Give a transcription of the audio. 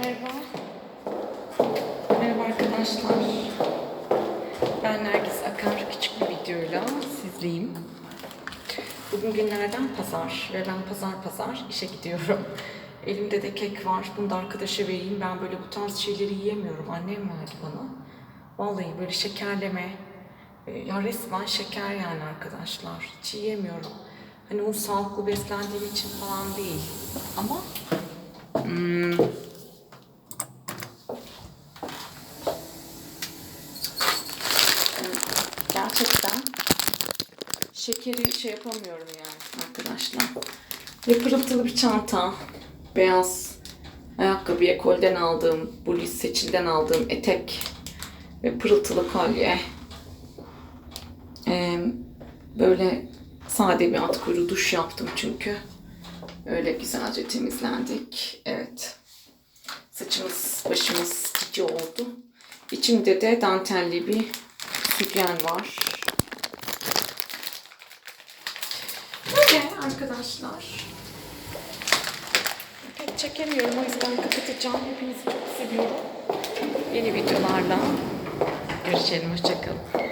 Merhaba. Merhaba arkadaşlar. Ben Nergis Akar. Küçük bir videoyla sizleyim. Bugün günlerden pazar ve ben pazar pazar işe gidiyorum. Elimde de kek var. Bunu da arkadaşa vereyim. Ben böyle bu tarz şeyleri yiyemiyorum. Annem verdi bana. Vallahi böyle şekerleme. e, Ya resmen şeker yani arkadaşlar. Hiç yiyemiyorum. Hani o sağlıklı beslendiğim için falan değil. Ama gerçekten şekeri şey yapamıyorum yani arkadaşlar. Ve pırıltılı bir çanta, beyaz ayakkabı ekolden aldığım, Bulis seçilden aldığım etek ve pırıltılı kolye. Ee, böyle sade bir at kuyruğu duş yaptım çünkü. Öyle güzelce temizlendik. Evet. Saçımız, başımız cici oldu. İçimde de dantelli bir sütyen var. Böyle arkadaşlar. Pek çekemiyorum o yüzden kapatacağım. Hepinizi çok seviyorum. Yeni videolarla görüşelim. Hoşçakalın.